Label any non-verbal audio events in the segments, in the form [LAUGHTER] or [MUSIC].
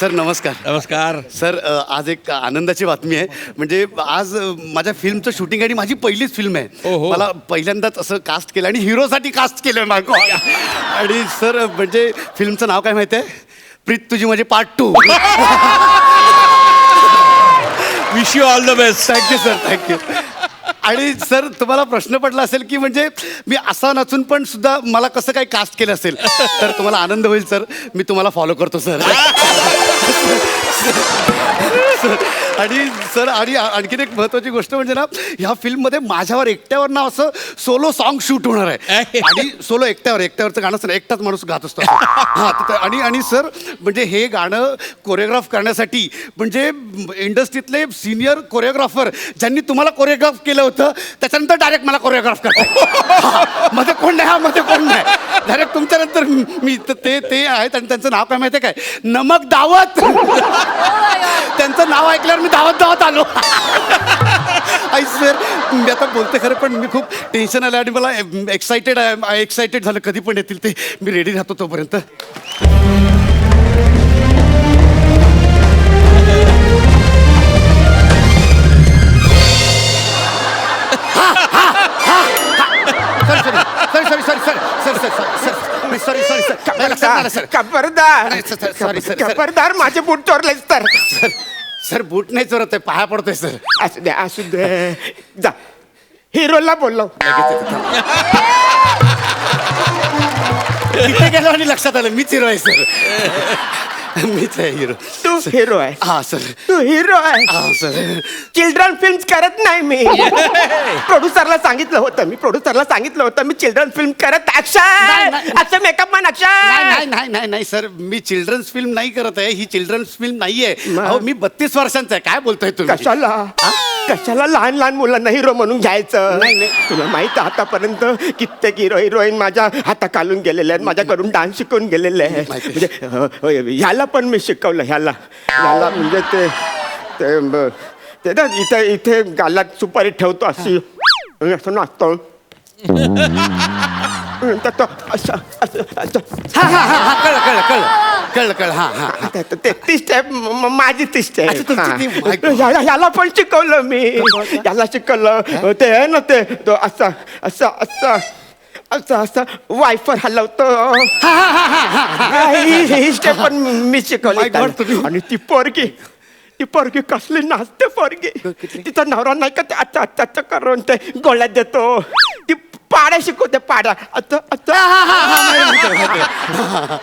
Sir नमस्कार. नमस्कार. Sir अ, आज एक आनंदाची बातमी आहे. म्हणजे आज अ, माझ्या फिल्मचं शूटिंग आणि माझी पहिलीच फिल्म आहे. ओहो. मला पहिल्यांदाच असं कास्ट केलं आणि हिरोसाठी कास्ट केलं मागो. आणि सर म्हणजे फिल्मचं नाव काय माहिती आहे? प्रीत तुझी म्हणजे part two wish you all the best thank you sir thank you आणि सर तुम्हाला प्रश्न पडला असेल की म्हणजे मी असा नचून पण सुद्धा मला कसं काही कास्ट केलं असेल? तर तुम्हाला आनंद होईल सर. मी तुम्हाला फॉलो करतो सर. ハハハハ! आणि सर आणि आणखीन एक महत्वाची गोष्ट म्हणजे ना ह्या फिल्ममध्ये माझ्यावर एकट्यावर ना असं सोलो सॉन्ग शूट होणार आहे. आणि सोलो एकट्यावर एकट्यावरचं गाणं सर एकटाच माणूस गात असतो हां तर- आणि आणि सर म्हणजे हे गाणं कोरिओग्राफ करण्यासाठी म्हणजे इंडस्ट्रीतले सिनियर कोरिओग्राफर ज्यांनी तुम्हाला कोरिओग्राफ केलं होतं त्याच्यानंतर डायरेक्ट मला कोरिओग्राफ करतात मध्ये कोण नाही? हा मध्ये कोण नाही? डायरेक्ट तुमच्यानंतर मी तर ते ते आहेत आणि त्यांचं नाव काय माहिती आहे काय? नमक दावत! त्यांचं नाव ऐकल्यावर मी धावत धावत आलो. आई सर मी आता बोलते खरं पण मी खूप टेन्शन आलं आणि मला एक्सायटेड आहे एक्सायटेड झालं. कधी पण येतील ते. मी रेडी राहतो तोपर्यंत. सर खबरदार नाही, sir, sir, sorry, sir, sir. खबरदार माझे बूट चोरलेस तर सर सर बूट नाही चोरत आहे पाया पडतोय सर. असू दे असू दे. जा. हिरोला बोललो. तिथे गेलो आणि लक्षात आलं मीच हिरो आहे सर. मीच आहे हिरो तू हिरो आहे. हा सर तू हिरो आहे. हा सर चिल्ड्रन फिल्म करत नाही मी. [LAUGHS] प्रोड्युसरला सांगितलं होतं मी प्रोड्युसरला सांगितलं होतं मी चिल्ड्रन फिल्म करत नाही, ऍक्शन नाही. असं मेकअप मन ऍक्शन नाही नाही नाही नाही सर मी चिल्ड्रन्स फिल्म नाही करत आहे. ही चिल्ड्रन्स फिल्म नाहीये. मग? अहो मी बत्तीस वर्षांचा आहे. काय बोलतोय तुम्ही? कशाला? कशाला लहान लहान मुलांना हिरो म्हणून घ्यायचं? नाही, नाही. तुला माहीत आहे आतापर्यंत कित्येक हिरो हिरोईन माझ्या हाताखालून गेलेले आहेत माझ्याकडून डान्स शिकून गेलेले आहेत. माहिती. म्हणजे अ, अ, ह्याला पण मी शिकवलं ह्याला. ह्याला म्हणजे ते ते ब- ते ना इथे इथे गालात सुपारी ठेवतो अशी. आणि असं नाचतो. [LAUGHS] नंतर तो असं असं असं. हा हा हा हा कळलं कळलं कळलं. कळलं कळलं. हा हा. ते- ते ती स्टेप माझी ती. अच्छा, स्टेप तुमची ती- ह्याला पण शिकवलं मी. याला शिकवलं. ते आहे ना ते तो असं असं असं. असं असं वायफर हलवतो. ही स्टेप पण मी शिकवली त्याला. आणि ती पोरगी ती पोरगी कसली नाचते पोरगी. तिचा नवरा नाही का ते अच्छा अच्छा अच्छा करून ते गोळ्यात देतो. ती पाड्या शिकवते पाड्या.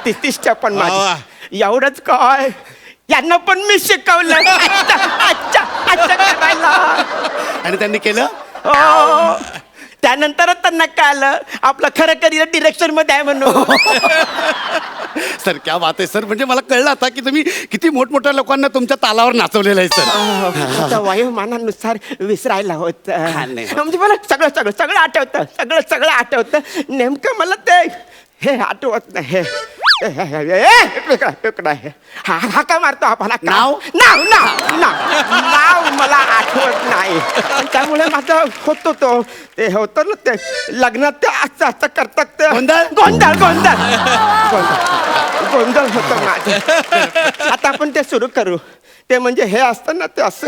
ती ती स्टेप पण. माझी. एवढंच काय? यांना पण मी शिकवलं. अच्छा अच्छा अच्छा करायला. आणि त्यांनी केलं? हो. त्यानंतरच त्यांना कळलं आपलं खरं करिअर डिरेक्शनमध्ये आहे म्हणून. [LAUGHS] सर क्या बात आहे सर. म्हणजे मला कळलं आता की तुम्ही किती मोठमोठ्या लोकांना तुमच्या तालावर नाचवलेलं आहे सर. आता वयोमानानुसार विसरायला होत. म्हणजे मला सगळं सगळं सगळं आठवतं. सगळं सगळं आठवतं. नेमकं मला ते हे आठवत नाही. हे हे- इकडे इकडे, इकडे. आहे. काय मारतो आपण? का? नाव? नाव नाव नाव. नाव मला आठवत नाही. त्यामुळे माझं होतो तो. ते होतं ना ते लग्नात ते असं असं करतात ते. गोंधळ? गोंधळ गोंधळ. गोंधळ. गोंधळ होतं माझं. आता आपण ते सुरू करू. ते म्हणजे हे असतं ना ते असं.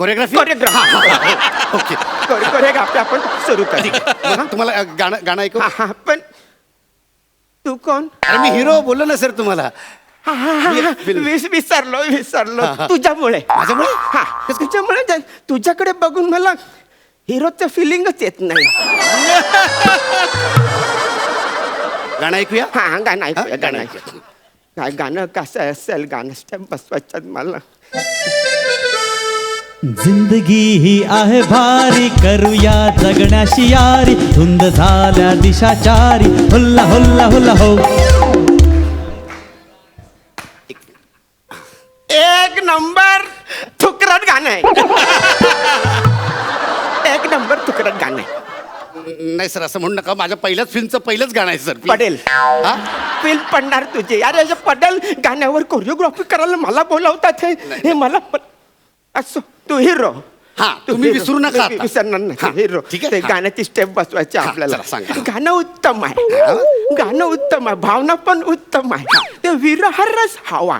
कोरिओग्राफी कोरिओग्राफ ओके कोरिओग्राफी आपण सुरू करू. [LAUGHS] मग तुम्हाला अ, गाणं गाणं ऐकू? हा हा. पण तू कोण? अरे मी हिरो बोललो ना सर तुम्हाला. विस विसरलो विसरलो. तुझ्यामुळे. माझ्यामुळे? हा. तुझ्यामुळे ते- तुझ्याकडे बघून मला हिरोचं फिलिंगच येत नाही. [LAUGHS] गाणं ऐकूया? हा हा, गाणं ऐकूया हा, गाणं गाणं ऐकूया. काय गाणं कसं असेल गाणं? स्टेप बसवायचं मला. जिंदगी ही आहे भारी. करूया जगण्याशी यारी. धुंद झाल्या दिशाचारी. हुल्ला हुल्ला हुल्ला हो. एक नंबर थुकरट गाणं आहे. एक नंबर थुकरट गाणं आहे. नाही सर असं म्हणू नका. माझ्या पहिल्याच फिल्मचं पहिलंच गाणं आहे सर. पडेल. हा? फिल्म पडणार तुझे. अरे असं पडेल गाण्यावर कोरिओग्राफी करायला मला बोलावतात हे. हे मला असो तू हिरो. हा, तुम्ही विसरू नका आता. विसरणार नाही. हिरो. ठीक आहे, ते हा. गाण्याची स्टेप बसवायची हा, आपल्याला. चला, सांगा. गाणं उत्तम आहे. गाणं उत्तम आहे. भावना पण उत्तम आहे. ते वीर हरस हवा.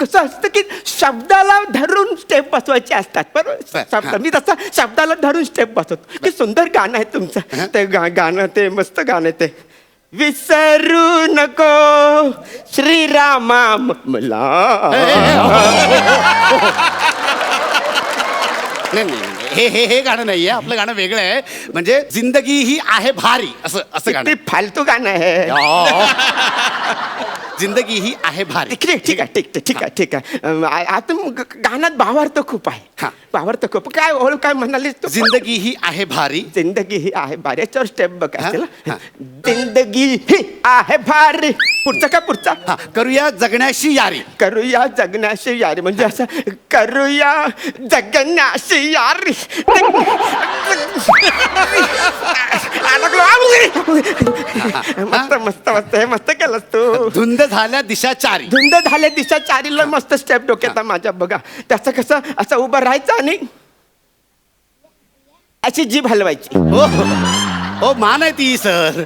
कसं असतं की शब्दाला धरून स्टेप बसवायचे असतात. बरोबर बर, शब्द हा. मी तसं शब्दाला धरून स्टेप बसवतो. की सुंदर गाणं आहे तुमचं. ते गा- गाणं ते मस्त गाणं आहे ते. विसरू नको. श्रीरामा मला. नाही नाही. हे हे हे गाणं नाहीये. आपलं गाणं वेगळं आहे. म्हणजे जिंदगी ही आहे भारी असं असं गाणं. ते फालतू गाणं आहे. आहे. जिंदगी ही आहे भारी. ठीक आहे ठीक आहे ठीक आहे ठीक आहे ठीक आहे. अं, आ- आता मग गाण्यात भावार्थ खूप आहे. हा. भावार्थ खूप. काय ओळख काय म्हणालीस तू? जिंदगी ही आहे भारी. जिंदगी ही आहे भारी. याच्यावर स्टेप बघ हा? असेल हा. जिंदगी ही आहे भारी. पुढचा का पुढचा? हा करूया जगण्याशी यारी. करूया जगण्याशी यारी. म्हणजे असं करूया जगण्याशी यारी. अडकलो. मस्त मस्त मस्त. हे मस्त केलंस तू. धुंद झाल्या दिशा चारी. धुंद झाले दिशा चारीला मस्त स्टेप डोक्यात आहे माझ्या. बघा त्याचं कसं असं उभं राहायचं आणि अशी जीभ हलवायची. हो हो मान आहे ती सर.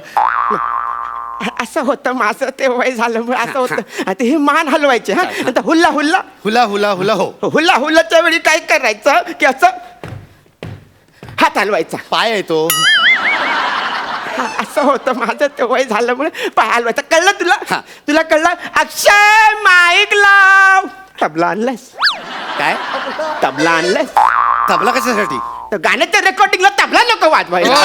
असं होतं माझं ते वय झालं असं होतं. आता हे मान हलवायचे हा. आता हुल्ला हुल्ला. हुला हुला हुला हो. हुल्ला हुल्लाच्या वेळी काय करायचं की असं हात हलवायचा. पाय आहे तो. हा, असं होतं माझं ते वय झाल्यामुळे पाय हलवायचा. कळलं तुला? हा. तुला कळलं? अक्षय माईक लाव. तबला आणलायस. काय? तबला आणलायस. तबला कशासाठी? तर गाण्याच्या रेकॉर्डिंगला तबला नको वाजवायला.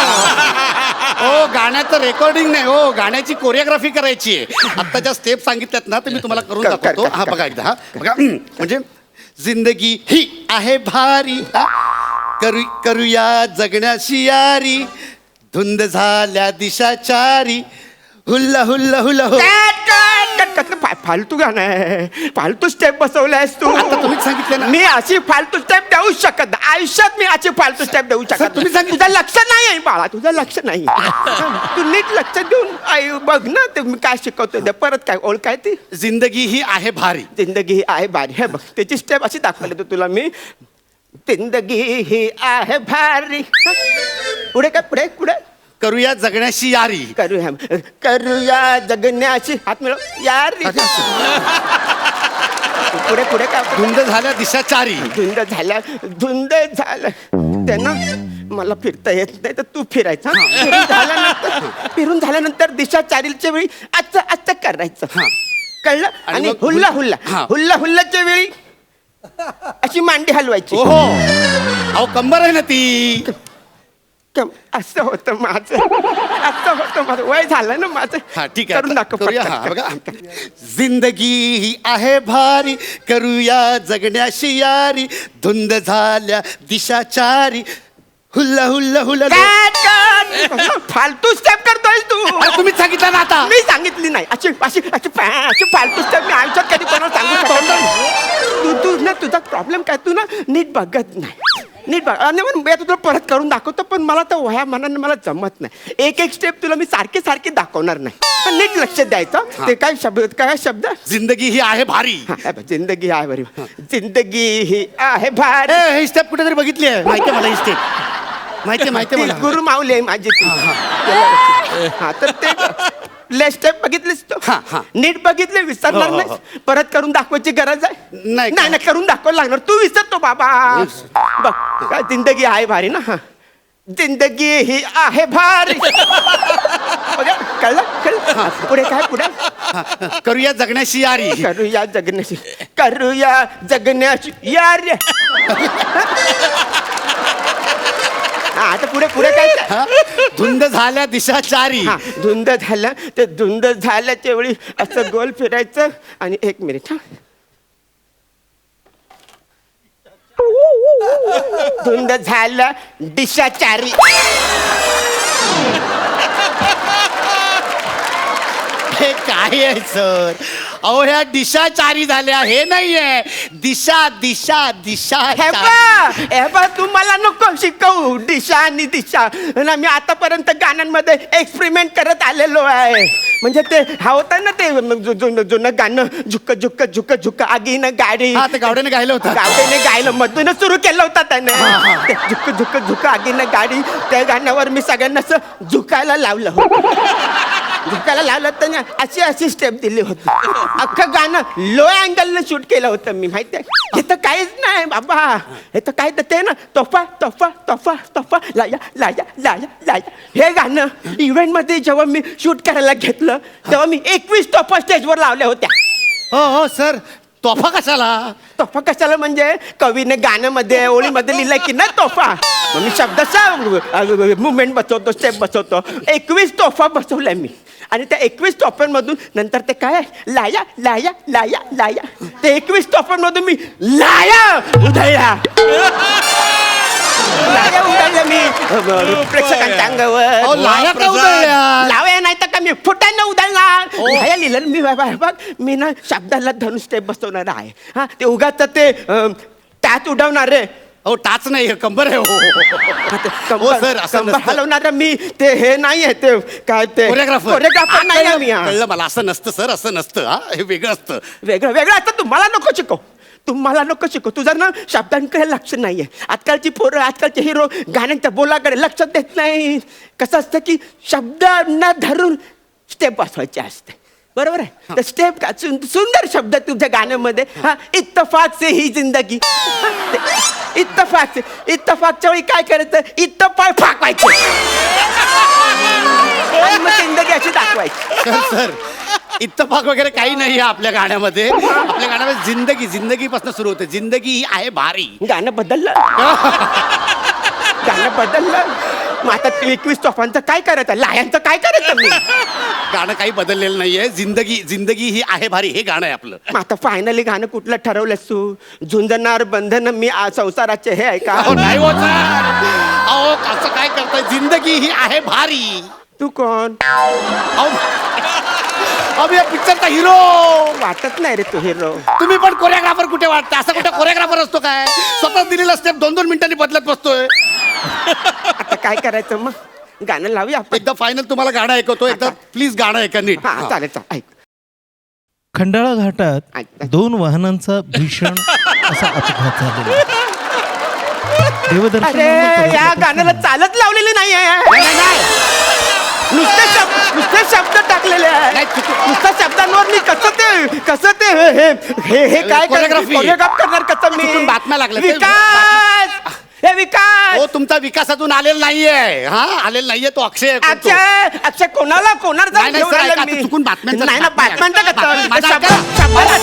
हो. गाण्याचं रेकॉर्डिंग नाही. हो गाण्याची कोरिओग्राफी करायची आहे. [LAUGHS] आत्ताच्या स्टेप सांगितल्यात ना ते मी तुम्हाला करून कर, कर, दाखवतो. हा. बघा एकदा हा. बघा म्हणजे जिंदगी ही आहे भारी हा. करू करूया जगण्याची यारी धुंद झाल्या दिशा चारी हुल्ला हुल्ला हुल्ला हो. कट. फा- फालतू गाणं आहे फालतू स्टेप बसवलायस तू आता तुम्हीच सांगितलं ना. मी अशी फालतू स्टेप देऊ शकत नाही. आयुष्यात मी अशी फालतू स्टेप देऊ शकत तुम्ही. सांगितलं. तुझं लक्ष नाही आहे बाळा तुझं लक्ष नाही तू नीट लक्ष देऊन आई बघ ना ते मी काय शिकवतो ते परत काय ओळख काय ती जिंदगी ही आहे भारी जिंदगी ही आहे भारी हे बघ त्याची स्टेप अशी दाखवली तू तुला मी जिंदगी ही आहे भारी पुढे काय पुढे पुढे करूया जगण्याची यारी. करूया करूया जगण्याची हात मिळव यार. पुढे पुढे काय? धुंद झाल्या दिशा चारी. धुंद झाल्या धुंद झालं त्यांना मला फिरता येत नाही तर तू फिरायचा. फिरून झाल्यानंतर फिरून झाल्यानंतर दिशा चारीलच्या वेळी आजचं आजचं करायचं. हा. कळलं? आणि आणि मग हुल्ला हुल- हुल्ला. हा. हुल्ला हुल्लाच्या वेळी अशी मांडी हलवायची. ओहो. अहो कंबर आहे ना ती. कम- असं होतं माझं असं होतं माझं वय झालं ना माझं हा ठीक आहे. करून दाखव करूया पटकन, हा बघा पटकन. जिंदगी ही आहे भारी. करूया जगण्याशी यारी. धुंद झाल्या दिशा चारी. हुल्ला हुल्ला हुल्ला. फालतू स्टेप करतोय तू. अरे तुम्हीच सांगितलं ना आता. मी सांगितली नाही. अशी अशी अशी अशी फालतू स्टेप मी आयुष्यात कधी कोणाला सांगू शकत नाही. तू तू ना तुझा प्रॉब्लेम काय? तू ना नीट बघत नाही. नीट बघ. आणि मग मी आता तुला परत करून दाखवतो पण मला तर वया मनाने मला जमत नाही. एक एक स्टेप तुला मी सारखे सारखे दाखवणार नाही. पण नीट लक्ष द्यायचं. ते काय शब्द काय शब्द? जिंदगी ही आहे भारी. हा, हे बघ, जिंदगी आहे बरी जिंदगी ही आहे भारी. ए, ही स्टेप कुठेतरी बघितली आहे. माहिती आहे मला ही स्टेप माहिती आहे माहिती आहे ती मला. गुरु माऊली आहे माझी ती. हा तर ते [LAUGHS] ले स्टेप बघितलीस तू? हा, हा. नीट बघितले विसरणार हो, हो, नाही परत करून दाखवायची गरज आहे? नाही. नाही नाही करून दाखवायला लागणार. तू विसरतो बाबा. बघ काय जिंदगी आहे भारी ना हा. जिंदगी ही आहे भारी. बघा, कळलं? कळलं? हा, पुढे काय पुढे? हा, करूया जगण्याशी यारी. करूया जगण्याची करूया जगण्याची यार. [LAUGHS] हा आता पुढे पुढे काय हा? धुंद झाल्या दिशा चारी. हा धुंद झालं ते धुंद झाल्याच्या वेळी असं गोल फिरायचं. आणि एक मिनिट हा. धुंद झालं दिशा चारी. हे काय आहे सर? अहो ह्या दिशा चारी झाल्या. हे नाहीये. दिशा दिशा दिशा हे. बा हे बा तू मला नको शिकवू. दिशा आणि दिशा. ना मी आतापर्यंत गाण्यांमध्ये एक्सपेरिमेंट करत आलेलो आहे. म्हणजे ते हा होतं ना ते जु- जुनं जुनं गाणं झुक झुक झुक झुक आगीनं गाडी. हा ते गावड्याने गायलं होतं. गावडेने गायलं मधूनच सुरू केलं होतं त्याने. ते झुक झुक झुक आगीनं गाडी. त्या गाण्यावर मी सगळ्यांना असं झुकायला लावलं झोकायला लावलं तर ना अशी अशी स्टेप दिली होती. अख्खं गाणं लो अँगलनं शूट केलं होतं मी माहिती आहे? हे तर काहीच नाही बाबा. हे तर काय तर ते ना तोफा तोफा तोफा तोफा लाया लाया लाया लाया. हे गाणं इव्हेंटमध्ये जेव्हा मी शूट करायला घेतलं तेव्हा मी एकवीस तोफा स्टेजवर लावल्या होत्या. हो हो सर. तोफा कशाला? तोफा कशाला म्हणजे कवीने गाण्यामध्ये ओळीमध्ये लिहिलंय की नाही तोफा? मग मी शब्दाचा मुवमेंट बसवतो स्टेप बसवतो. एकवीस तोफा बसवलाय मी. आणि त्या एकवीस तोफ्यांमधून नंतर ते काय? लाया लाया लाया लाया. ते एकवीस तोफ्यांमधून मी लाया उधळल्या लाया उधळल्या मी. प्रेक्षकांच्या अंगावर. लाया? लावया नाही तर मी फुटांना उधळणार. लाया लिहिलं मी बाबा हे मी ना शब्दाला धरून स्टेप बसवणार आहे. हा ते उगाच ते अं, त्यात उडवणार रे. हो टाच नाही हे कंबर आहे हो हो, sir, असं नसतं. हलवणार मी. ते हे नाही आहे ते काय ते कोरिओग्राफर कोरिओग्राफर नाही आहे मी हा. कळलं मला असं नसतं सर असं नसतं हा हे वेगळं असतं. वेगळं वेगळं आता तुम्हाला नको शिकव. तुम्हाला नको शिकव तुझं ना शब्दांकडे लक्ष नाहीये आजकालची पोरं आजकालचे हिरो गाण्यांच्या बोलाकडे लक्ष देत नाही. कसं असतं की शब्दांना धरून स्टेप बसवायचे असते. बरोबर आहे? तर स्टेप सुंदर शब्द तुझ्या गाण्यामध्ये. हा इत्तफाक से ही जिंदगी. इत्तफाक से इत्तफाकच्या वेळी काय करायचं? इत्तफाक फाकवायचे. [LAUGHS] जिंदगी अशी दाखवायची. सर. इत्तफाक वगैरे काही नाही आहे आपल्या गाण्यामध्ये. आपल्या गाण्यामध्ये जिंदगी जिंदगीपासून सुरू होते. जिंदगी ही आहे भारी. गाणं बदललं. गाणं बदललं. मग आता एकवीस तोफांचं काय करायचं? लायांचं काय करायचं मी? गाणं काही बदललेलं नाहीये. जिंदगी जिंदगी ही आहे भारी. हे गाणं आहे आपलं. मग आता फायनली गाणं कुठलं ठरवलंस तू? झुंजणार बंधन मी आ- संसाराचे हे आहे का अहो नाही होत. अहो असं काय करताय? जिंदगी ही आहे भारी. तू कोण? अहो या पिक्चरचा हिरो वाटत नाही रे तू हिरो तुम्ही पण कोरिओग्राफर कुठे वाटतं? असं कुठे कोरिओग्राफर असतो काय? स्वतः दिलेला स्टेप दोन दोन मिनिटांनी बदलत बसतोय. आता काय करायचं मग? गाणं लावूया आपण. एकदा फायनल तुम्हाला गाणं ऐकवतो. एकदा प्लीज गाणं ऐका नीट. हा चालेल चालेल. ऐक. खंडाळा घाटात. दोन वाहनांचा भीषण असा अपघात झालेला देवदर्शन अरे या गाण्याला चालत लावलेली नाही आहे नुसते शब्द नुसते शब्द टाकलेले आहे नाही, चुकी- नुसत्या शब्दांवर मी कसं ते कसं ते हे हे हे हे काय Choreography. कोरिओग्राफ करणार कसं मी चुकून बातम्या लागल्या. विकास हे विकास हो तुमचा विकासातून आलेला नाहीये हा आलेला नाहीये तो अक्षय आहे कोण तो. अक्षय अक्षय कोणाला कोणाला जाऊन नाही, घेऊन सर, आले ऐका, मी चुकून बातम्यांचं- नाही ना बातम्या- बातम्यांचं बातम्या- कसं माझं शब्द- ऐका. शब्दाला-